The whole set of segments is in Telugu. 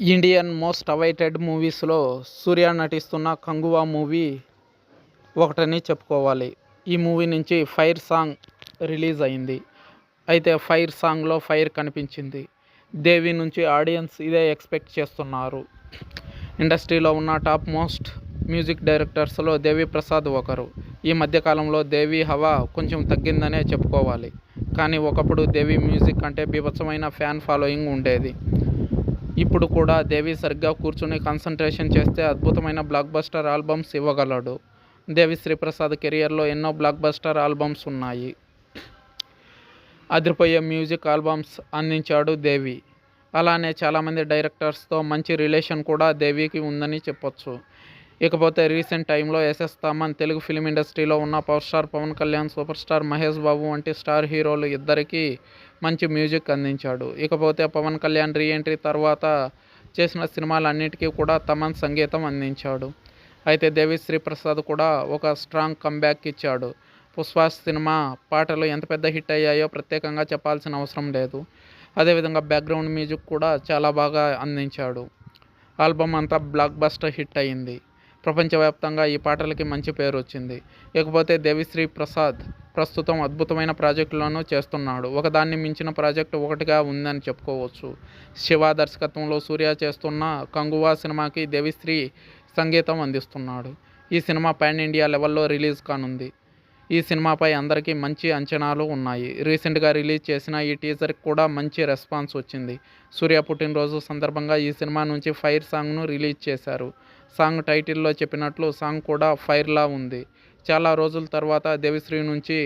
ఇండియన్ మోస్ట్ అవైటెడ్ మూవీస్లో సూర్య నటిస్తున్న కంగువా మూవీ ఒకటని చెప్పుకోవాలి. ఈ మూవీ నుంచి ఫైర్ సాంగ్ రిలీజ్ అయింది. అయితే ఫైర్ సాంగ్లో ఫైర్ కనిపించింది. దేవి నుంచి ఆడియన్స్ ఇదే ఎక్స్పెక్ట్ చేస్తున్నారు. ఇండస్ట్రీలో ఉన్న టాప్ మోస్ట్ మ్యూజిక్ డైరెక్టర్స్లో దేవి ప్రసాద్ ఒకరు. ఈ మధ్యకాలంలో దేవి హవా కొంచెం తగ్గిందనే చెప్పుకోవాలి. కానీ ఒకప్పుడు దేవి మ్యూజిక్ అంటే బీభత్సమైన ఫ్యాన్ ఫాలోయింగ్ ఉండేది. ఇప్పుడు కూడా దేవి సరిగ్గా కూర్చుని కాన్సన్ట్రేషన్ చేస్తే అద్భుతమైన బ్లాక్ బస్టర్ ఆల్బమ్స్ ఇవ్వగలడు. దేవి శ్రీప్రసాద్ కెరియర్లో ఎన్నో బ్లాక్ బస్టర్ ఆల్బమ్స్ ఉన్నాయి. అదిరిపోయే మ్యూజిక్ ఆల్బమ్స్ అందించాడు దేవి. అలానే చాలామంది డైరెక్టర్స్తో మంచి రిలేషన్ కూడా దేవికి ఉందని చెప్పొచ్చు. ఇకపోతే రీసెంట్ టైంలో ఎస్ఎస్ తమన్ తెలుగు ఫిలిం ఇండస్ట్రీలో ఉన్న power star Pawan Kalyan super star Mahesh Babu వంటి స్టార్ హీరోలు ఇద్దరికీ మంచి మ్యూజిక్ అందించాడు. ఇకపోతే పవన్ కళ్యాణ్ రీఎంట్రీ తర్వాత చేసిన సినిమాలన్నిటికీ కూడా తమన్ సంగీతం అందించాడు. అయితే దేవిశ్రీ ప్రసాద్ కూడా ఒక స్ట్రాంగ్ కంబ్యాక్ ఇచ్చాడు. పుష్ప సినిమా పాటలు ఎంత పెద్ద హిట్ అయ్యాయో ప్రత్యేకంగా చెప్పాల్సిన అవసరం లేదు. అదేవిధంగా బ్యాక్గ్రౌండ్ మ్యూజిక్ కూడా చాలా బాగా అందించాడు. ఆల్బమ్ అంతా బ్లాక్ బస్టర్ హిట్ అయింది. ప్రపంచవ్యాప్తంగా ఈ పాటలకి మంచి పేరు వచ్చింది. ఇకపోతే దేవిశ్రీ ప్రసాద్ ప్రస్తుతం అద్భుతమైన ప్రాజెక్టులను చేస్తున్నాడు. ఒకదాన్ని మించిన ప్రాజెక్టు ఒకటిగా ఉందని చెప్పుకోవచ్చు. శివ దర్శకత్వంలో సూర్య చేస్తున్న కంగువా సినిమాకి దేవిశ్రీ సంగీతం అందిస్తున్నాడు. ఈ సినిమా పాన్ ఇండియా లెవెల్లో రిలీజ్ కానుంది. ఈ సినిమాపై అందరికీ మంచి అంచనాలు ఉన్నాయి. రీసెంట్గా రిలీజ్ చేసిన ఈ టీజర్కి కూడా మంచి రెస్పాన్స్ వచ్చింది. సూర్య పుట్టినరోజు సందర్భంగా ఈ సినిమా నుంచి ఫైర్ సాంగ్ను రిలీజ్ చేశారు. సాంగ్ టైటిల్లో చెప్పినట్లు సాంగ్ కూడా ఫైర్లా ఉంది. చాలా రోజుల తర్వాత దేవిశ్రీ నుంచి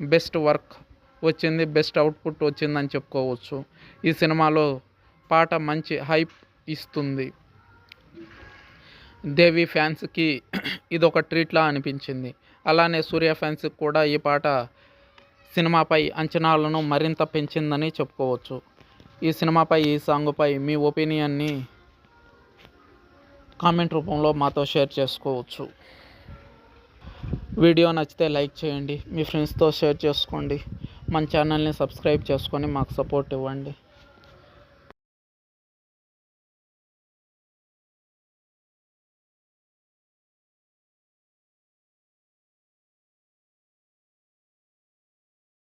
బెస్ట్ వర్క్ వచ్చింది బెస్ట్ అవుట్పుట్ వచ్చిందని చెప్పుకోవచ్చు. ఈ సినిమాలో పాట మంచి హైప్ ఇస్తుంది. దేవి ఫ్యాన్స్కి ఇదొక ట్రీట్లా అనిపించింది. అలానే సూర్య ఫ్యాన్స్కి కూడా ఈ పాట సినిమాపై అంచనాలను మరింత పెంచిందని చెప్పుకోవచ్చు. ఈ సినిమాపై ఈ సాంగ్పై మీ ఒపీనియన్ని కామెంట్ రూపంలో మాతో షేర్ చేసుకోవచ్చు. వీడియో నచ్చితే లైక్ చేయండి మీ ఫ్రెండ్స్తో షేర్ చేసుకోండి. మన ఛానల్ని సబ్స్క్రైబ్ చేసుకొని మాకు సపోర్ట్ ఇవ్వండి.